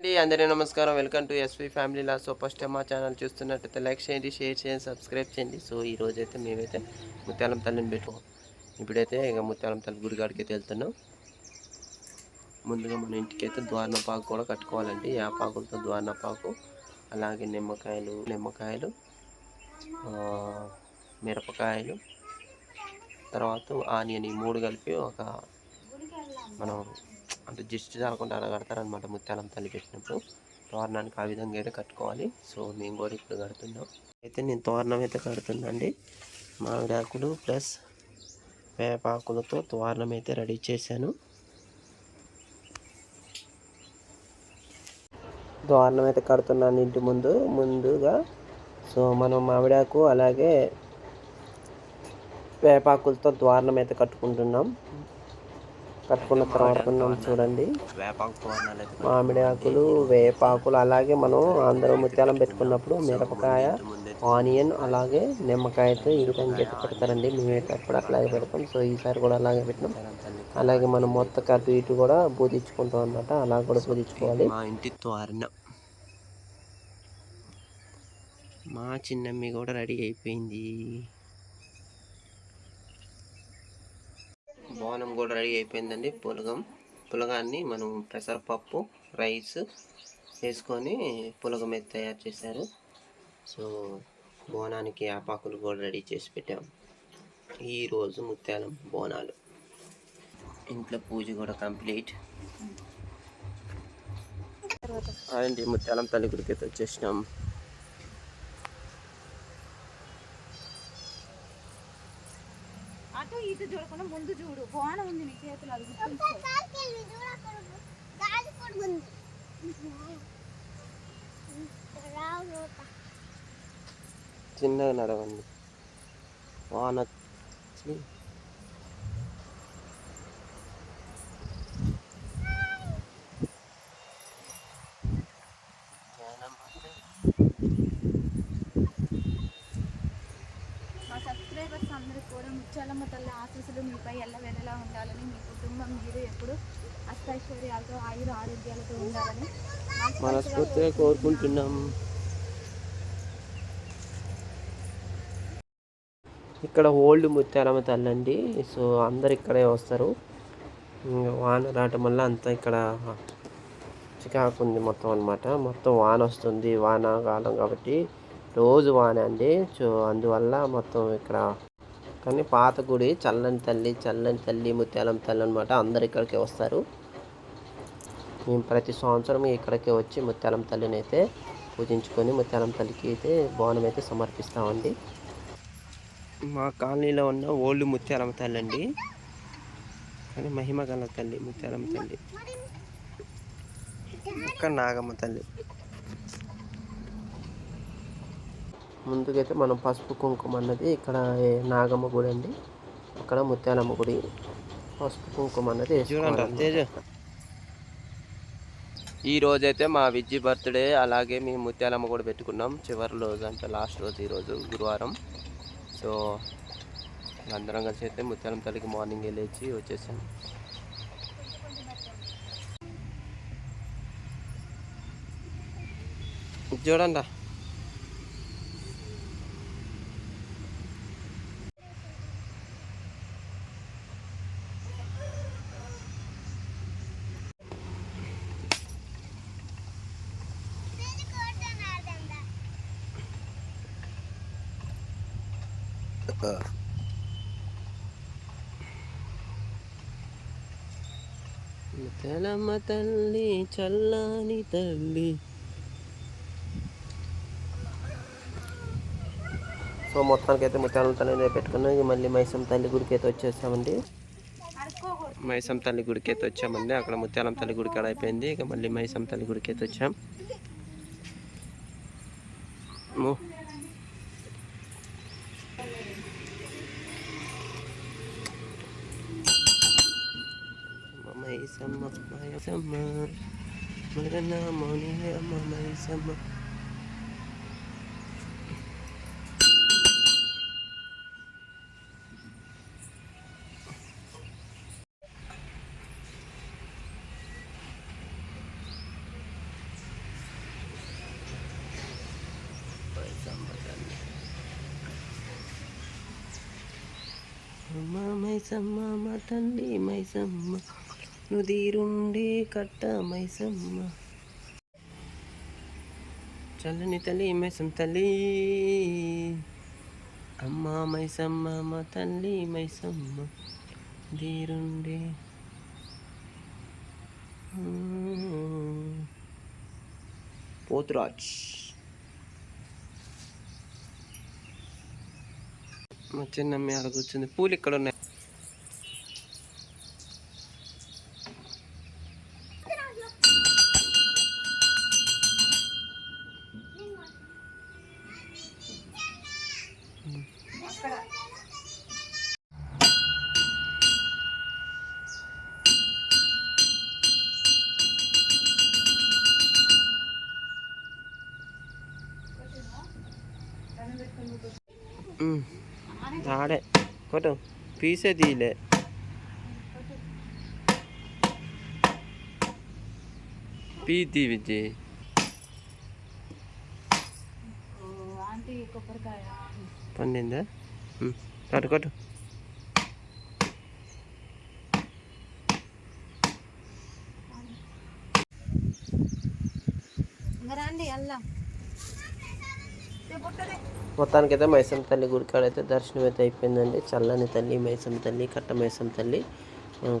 అండి అందరి నమస్కారం. వెల్కమ్ టు ఎస్వి ఫ్యామిలీ లా సో ఫస్ట్ మా ఛానల్. చూస్తున్నట్టయితే లైక్ చేయండి షేర్ చేయండి సబ్స్క్రైబ్ చేయండి. సో ఈ రోజు అయితే మేమైతే ముత్యాలం తల్లిని పెట్టుకో ఇప్పుడైతే ఇక ముత్యాలం తల్లి గుడిగాడికి అయితే వెళ్తున్నాం. ముందుగా మన ఇంటికి అయితే ద్వారనపాకు కూడా కట్టుకోవాలండి. ఆ యాపాకులతో ద్వారనపాకు అలాగే నిమ్మకాయలు నిమ్మకాయలు మిరపకాయలు తర్వాత ఆనియన్ ఈ మూడు కలిపి ఒక మనం అంటే జిస్ట్ చాలకుండా అలా కడతారనమాట ముత్యాలం తల్లి పెట్టినప్పుడు తోరణానికి ఆ విధంగా అయితే కట్టుకోవాలి. సో మేము కూడా ఇప్పుడు కడుతున్నాం. అయితే నేను తోరణం అయితే కడుతున్నాండి మామిడాకులు ప్లస్ వేపాకులతో తోరణం అయితే రెడీ చేశాను. తోరణం అయితే కడుతున్నాను ఇంటి ముందు ముందుగా. సో మనం మామిడాకు అలాగే వేపాకులతో ద్వారణం అయితే కట్టుకుంటున్నాం. కట్టుకున్న తర్వాత ఉన్నాం చూడండి. మామిడి ఆకులు వేపాకులు అలాగే మనం ఆంధ్ర ముత్యాలం పెట్టుకున్నప్పుడు మిరపకాయ ఆనియన్ అలాగే నిమ్మకాయతో ఇరుకని విధంగా పెడతారండి. మేమైతే అప్పుడు అట్లాగే పెడతాం. సో ఈసారి కూడా అలాగే పెట్టినాం. అలాగే మనం మొత్తం అటు ఇటు కూడా పూజించుకుంటాం అనమాట అలా కూడా పూజించుకోవాలి మా ఇంటి తోరణ. మా చిన్నమ్మి కూడా రెడీ అయిపోయింది. బోనం కూడా రెడీ అయిపోయిందండి. పులగం. పులగాన్ని మనం పెసరపప్పు రైస్ వేసుకొని పులగం అయితే తయారు చేశారు. సో బోనానికి ఆపాకులు కూడా రెడీ చేసి పెట్టాం. ఈరోజు ముత్యాలం బోనాలు. ఇంట్లో పూజ కూడా కంప్లీట్. అదండి ముత్యాలం తల్లి గుడికి వచ్చేసినాం. ఇటు చూడకుండా ముందు చూడు. బాగానే ఉంది నీ చేతులు అది. చిన్నగా నడవండి. వాన వచ్చి మా సబ్స్క్రైబర్స్ అందరికి కూడా ముత్యాలమ్మ తల్లి ఆశీస్సులు మీపై ఎల్లవెల్లలా ఉండాలని మీ కుటుంబం మీరు ఎప్పుడు అష్టైశ్వర్యాలతో ఆయుర ఆరోగ్యాలతో ఉండాలని మనస్ఫూర్తిగా కోరుకుంటున్నాం. ఇక్కడ ఓల్డ్ ముత్యాలమ్మ తల్లి అండి. సో అందరు ఇక్కడే వస్తారు. వాన రావటం వల్ల అంతా ఇక్కడ చికాకు ఉంది మొత్తం అన్నమాట. మొత్తం వాన వస్తుంది వాన కాలం కాబట్టి. రోజు వాన అండి. సో అందువల్ల మొత్తం ఇక్కడ కానీ పాత గుడి చల్లని తల్లి చల్లని తల్లి ముత్యాలం తల్లి అనమాట అందరు ఇక్కడికి వస్తారు. మేము ప్రతి సంవత్సరం ఇక్కడికి వచ్చి ముత్యాలం తల్లిని అయితే పూజించుకొని ముత్యాలం తల్లికి అయితే బోనం అయితే సమర్పిస్తామండి. మా కాలనీలో ఉన్న ఓల్డ్ ముత్యాలమ్మ తల్లి అండి కానీ మహిమ గల తల్లి ముత్యాలమ్మ తల్లి. అక్కడ నాగమ్మ తల్లి. ముందుకైతే మనం పసుపు కుంకుమ అన్నది ఇక్కడ నాగమ్మ గుడి అండి. అక్కడ ముత్యాలమ్మ గుడి పసుపు కుంకుమ అన్నది. ఈ రోజైతే మా విజ్జి బర్త్డే అలాగే మేము ముత్యాలమ్మ కూడా పెట్టుకున్నాం. చివరి రోజు అంటే లాస్ట్ రోజు ఈరోజు గురువారం. సో అందరం కలిసి అయితే ముత్యాలం తల్లికి మార్నింగ్ లేచి వచ్చేసాం. చూడండి ముత్యాలమ్మ తల్లి చల్లని తల్లి. సో మొత్తానికి అయితే ముత్యాలమ్మ తల్లి పెట్టుకున్నాం. ఇక మళ్ళీ మైసం తల్లి గుడికి అయితే వచ్చేసామండి. మైసం తల్లి గుడికి అయితే వచ్చామండి. అక్కడ ముత్యాలం తల్లి గుడికి ఆడ అయిపోయింది. ఇక మళ్ళీ మైసం తల్లి గుడికి అయితే వచ్చాం சம்மர் மழை சம்மர் மகனா மௌனியே அம்மா மழை சம்மர் மைசம்மா மைசம்மா தண்ணி மைசம்மா నుదిరుండే కట్ట మైసమ్మ చల్లని తల్లి మైసం తల్లి. అమ్మ మైసమ్మ మా తల్లి మైసమ్మ దీరుండే పోతురాజ్. మా చిన్నమ్మ అలా కూర్చుంది? పూలు ఇక్కడ ఉన్నాయి ఆడే కొట్టు పీసే తీయలే పీ తీ విజయ్ పండిందా. కొట్టు కొట్టు రండి వెళ్దాం మొత్తానికి అయితే మైసమ్మ తల్లి గుడి కాడైతే దర్శనం అయితే అయిపోయిందండి. చల్లని తల్లి మైసమ్మ తల్లి కట్ట మైసమ్మ తల్లి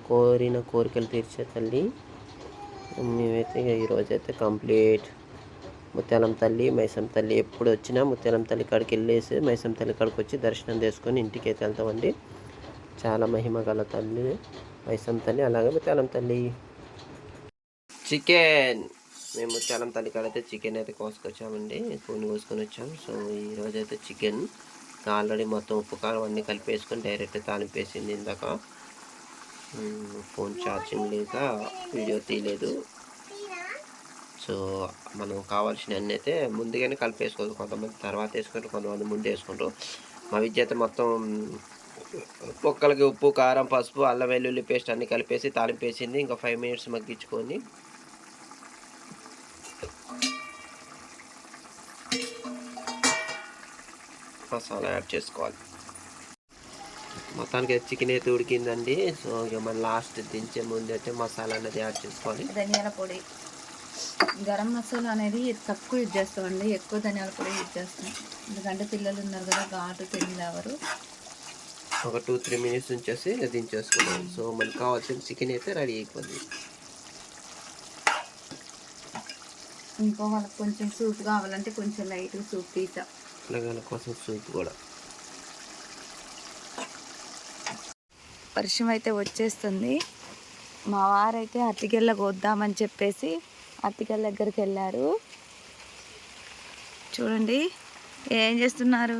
కోరిన కోరికలు తీర్చే తల్లి. మేమైతే ఈరోజు అయితే కంప్లీట్. ముత్యాలం తల్లి మైసమ్మ తల్లి ఎప్పుడు వచ్చినా ముత్యాలం తల్లి కాడికి వెళ్ళేసి మైసమ్మ తల్లి కాడికి వచ్చి దర్శనం చేసుకొని ఇంటికి అయితే వెళ్తామండి. చాలా మహిమ గల తల్లి మైసమ్మ తల్లి అలాగే ముత్యాలం తల్లి. చికెన్! మేము చాలా తల్లి చికెన్ అయితే కోసుకొచ్చామండి కొన్ని కోసుకొని వచ్చాం సో ఈరోజు అయితే చికెన్ ఆల్రెడీ మొత్తం ఉప్పు కారం అన్నీ కలిపేసుకొని డైరెక్ట్ తాలింపేసింది ఇందాక. ఫోన్ ఛార్జింగ్ లేక వీడియో తీయలేదు. సో మనం కావాల్సిన అన్నీ అయితే ముందుగానే కలిపేసుకోవచ్చు కొంతమంది తర్వాత వేసుకుంటారు కొంతమంది ముందు వేసుకుంటారు. మా విద్య అయితే మొత్తం పొక్కలకి ఉప్పు కారం పసుపు అల్లం వెల్లుల్లి పేస్ట్ అన్నీ కలిపేసి తాలింపేసింది. ఇంకా ఫైవ్ మినిట్స్ మగ్గించుకొని మసాలా యాడ్ చేసుకోవాలి. మొత్తానికి అయితే చికెన్ అయితే ఉడికిందండి. సో ఇక మన లాస్ట్ దించే ముందు అయితే మసాలా అనేది యాడ్ చేసుకోవాలి. ధనియాల పొడి. గరం మసాలా అనేది తక్కువ యూజ్ చేస్తామండి. ఎక్కువ ధనియాల పొడి యూజ్ చేస్తాం. ఎందుకంటే పిల్లలు ఉన్నారు కదా ఘాటు తినలేవరు ఒక టూ త్రీ మినిట్స్ ఉంచేసి దించేసుకున్నాం సో మనకు కావాల్సిన చికెన్ అయితే రెడీ అయిపోయింది. ఇంకో వాళ్ళకి కొంచెం సూప్ కావాలంటే కొంచెం లైట్ సూప్ తీసా. పిల్లగాల కోసం సూప్ కూడా. వర్షం అయితే వచ్చేస్తుంది. మా వారైతే అట్టికెళ్ళ కోద్దామని చెప్పేసి అట్టికెళ్ళ దగ్గరికి వెళ్ళారు. చూడండి ఏం చేస్తున్నారు?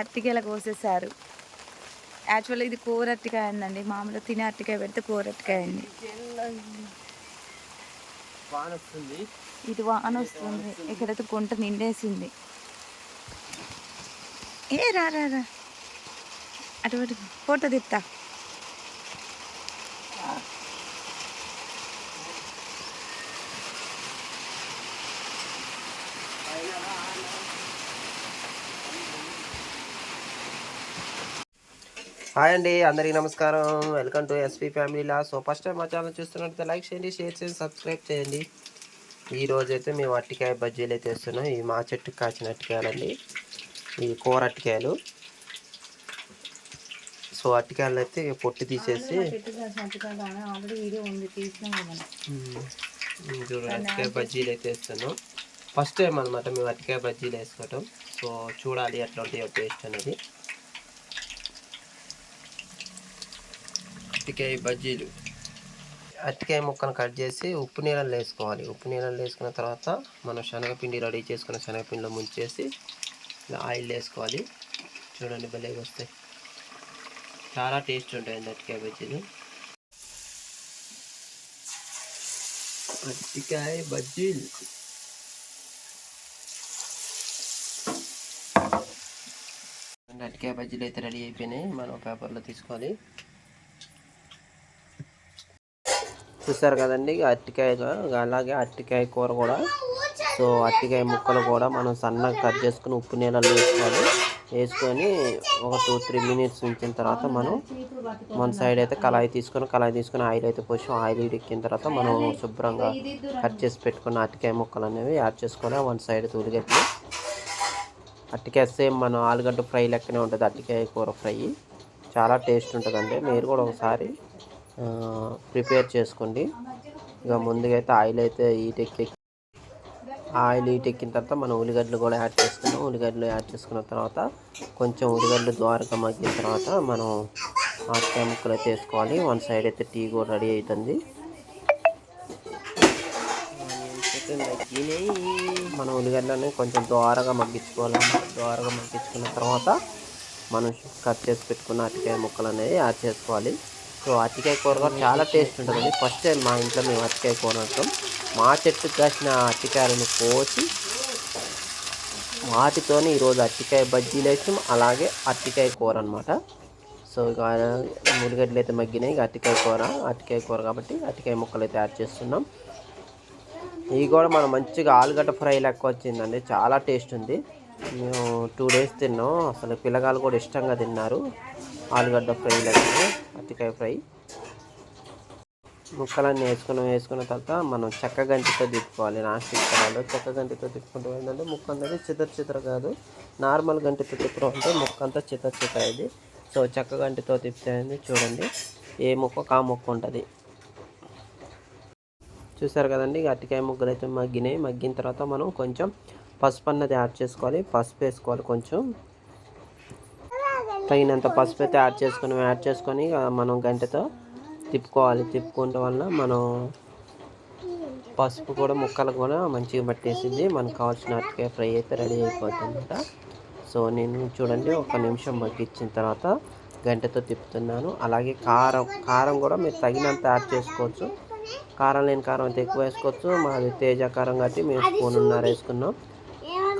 అరటికాయల కోసేసారు యాక్చువల్లీ ఇది కూర అరటికాయ అందండి. మామూలుగా తినే అరటికాయ పెడితే కూర అరటికాయ అండి. ఇది వాన వస్తుంది. ఎక్కడైతే గుంట నిండేసింది. ఏ రా రా రా. అటువంటి ఫోటో తిప్తా హాయ్ అండి అందరికీ నమస్కారం. వెల్కమ్ టు ఎస్పీ ఫ్యామిలీలా సో ఫస్ట్ టైం మా ఛానల్ చూస్తున్నట్లయితే లైక్ చేయండి షేర్ చేయండి సబ్స్క్రైబ్ చేయండి. ఈ రోజు అయితే మేము అట్టికాయ బజ్జీలు అయితే వేస్తున్నాం. ఇవి మా చెట్టుకు కాచిన అట్టికాయలండి ఇవి కూర అట్టికాయలు సో అట్టికాయలు అయితే పొట్టు తీసేసి అట్టికాయ బజ్జీలు అయితే వేస్తున్నాం. ఫస్ట్ టైం అనమాట మేము అట్టికాయ బజ్జీలు వేసుకోవటం. సో చూడాలి ఎట్లా ఉంటాయో టేస్ట్ అనేది. అట్టికాయ బజ్జీలు. అరటికాయ ముక్కను కట్ చేసి ఉప్పు నీళ్ళలో వేసుకోవాలి. ఉప్పు నీళ్ళలో వేసుకున్న తర్వాత మనం శనగపిండి రెడీ చేసుకున్న శనగపిండిలో ముంచేసి ఇలా ఆయిల్ వేసుకోవాలి. చూడండి భలేగా వస్తాయి. చాలా టేస్ట్ ఉంటాయండి అరటికాయ బజ్జీలు. అరటికాయ బజ్జీలు. అరటికాయ బజ్జీలు అయితే రెడీ అయిపోయినాయి. మనం పేపర్లో తీసుకోవాలి. చూస్తారు కదండి అరటికాయ అలాగే అరటికాయ కూర కూడా. సో అరటికాయ ముక్కలు కూడా మనం సన్నగా కట్ చేసుకుని ఉప్పు నీళ్ళలో వేసుకోవాలి. వేసుకొని ఒక టూ త్రీ మినిట్స్ ఉంచిన తర్వాత మనం మన సైడ్ అయితే కళాయి తీసుకొని కళాయి తీసుకొని ఆయిల్ అయితే పోసి ఆయిల్ ఎక్కిన తర్వాత మనం శుభ్రంగా కట్ చేసి పెట్టుకున్న అరటికాయ ముక్కలు అనేవి యాడ్ చేసుకొని వన్ సైడ్ తూలిగట్టి అరటికాయ సేమ్ మనం ఆలుగడ్డ ఫ్రై లెక్కనే ఉంటుంది అరటికాయ కూర ఫ్రై. చాలా టేస్ట్ ఉంటుందండి. మీరు కూడా ఒకసారి ప్రిపేర్ చేసుకోండి. ఇక ముందుగా అయితే ఆయిల్ అయితే ఈటెక్కి ఆయిల్ ఈటెక్కిన ఎక్కిన తర్వాత మనం ఉల్లిగడ్డలు కూడా యాడ్ చేసుకున్నాం ఉల్లిగడ్డలు యాడ్ చేసుకున్న తర్వాత కొంచెం ఉల్లిగడ్డలు ద్వారగా మగ్గిన తర్వాత మనం ఆటకాయ ముక్కలు అయితే వేసుకోవాలి. వన్ సైడ్ అయితే టీ కూడా రెడీ అవుతుంది. మన ఉల్లిగడ్డలని కొంచెం ద్వారగా మగ్గించుకోవాలి. ద్వారగా మగ్గించుకున్న తర్వాత మనం కట్ చేసి పెట్టుకున్న అరటికాయ ముక్కలు అనేది యాడ్ చేసుకోవాలి. సో అరటికాయ కూర కూడా చాలా టేస్ట్ ఉంటుందండి. ఫస్ట్ టైం మా ఇంట్లో మేము అరటికాయ కూర అంటాం. మా చెట్టు కాసిన అతికాయలను కోసి వాటితోని ఈరోజు అరటికాయ బజ్జీలు వేసాం. అలాగే అరటికాయ కూర అనమాట సో ఇక ముడిగడ్డలు అయితే మగ్గినాయి. ఇక అరటికాయ కూర అరటికాయ కూర కాబట్టి అరటికాయ ముక్కలు అయితే యాడ్ చేస్తున్నాం. ఇవి కూడా మనం మంచిగా ఆలుగడ్డ ఫ్రై లెక్క వచ్చిందండి. చాలా టేస్ట్ ఉంది. మేము టూ డేస్ తిన్నాం. అసలు పిల్లగాలు కూడా ఇష్టంగా తిన్నారు. ఆలుగడ్డ ఫ్రై లెక్క అరటికాయ ఫ్రై. ముక్కలన్నీ వేసుకుని వేసుకున్న తర్వాత మనం చెక్క గంటితో తిప్పుకోవాలి. నాస్టిక్ కడాలో చెక్క గంటితో తిప్పుకుంటే ఏంటంటే ముక్క అనేది చిత్ర చిత్ర కాదు. నార్మల్ గంటితో తిప్పడం అంటే ముక్క అంతా చిత్ర చిత్ర ఇది సో చెక్క గంటితో తిప్పితే చూడండి. ఏ ముక్క కా ముక్క ఉంటుంది. చూసారు కదండి అరటికాయ ముక్కలు అయితే మగ్గినాయి. మగ్గిన తర్వాత మనం కొంచెం పసుపు అన్నది యాడ్ చేసుకోవాలి. పసుపు వేసుకోవాలి కొంచెం. తగినంత పసుపు అయితే యాడ్ చేసుకొని యాడ్ చేసుకొని మనం గంటతో తిప్పుకోవాలి. తిప్పుకోవడం వల్ల మనం పసుపు కూడా ముక్కలు కూడా మంచిగా పట్టేసింది. మనకు కావాల్సిన అరటికాయ ఫ్రై అయితే రెడీ అయిపోతుంది అనమాట సో నేను చూడండి ఒక నిమిషం మగ్గించిన తర్వాత గంటతో తిప్పుతున్నాను. అలాగే కారం కారం కూడా మీరు తగినంత యాడ్ చేసుకోవచ్చు. కారం లేని కారం అయితే ఎక్కువ వేసుకోవచ్చు. మాది తేజ కారం కాబట్టి మేము స్పూన్ ఉన్నారు వేసుకున్నాం.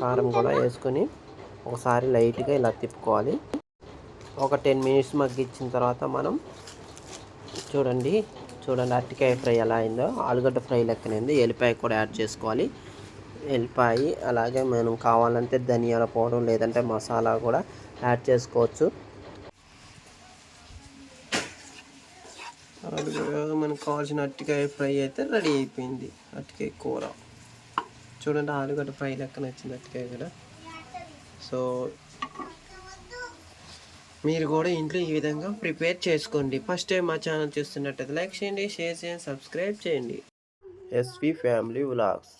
కారం కూడా వేసుకొని ఒకసారి లైట్గా ఇలా తిప్పుకోవాలి. ఒక టెన్ మినిట్స్ మగ్గించిన తర్వాత మనం చూడండి చూడండి అరటికాయ ఫ్రై ఎలా అయిందో. ఆలుగడ్డ ఫ్రై లెక్కనైంది ఎల్లిపాయ కూడా యాడ్ చేసుకోవాలి. ఎల్లిపాయ అలాగే మనం కావాలంటే ధనియాల పౌడర్ లేదంటే మసాలా కూడా యాడ్ చేసుకోవచ్చు. మనకు కావాల్సిన అరటికాయ ఫ్రై అయితే రెడీ అయిపోయింది. అరటికాయ కూర. చూడండి ఆలుగడ్డ ఫ్రై లెక్కన వచ్చింది అరటికాయ కూడా. సో మీరు కూడా ఇంట్లో ఈ విధంగా ప్రిపేర్ చేసుకోండి. ఫస్ట్ టైం మా ఛానల్ చూస్తున్నట్టయితే లైక్ చేయండి షేర్ చేయండి సబ్స్క్రైబ్ చేయండి. SV family vlogs.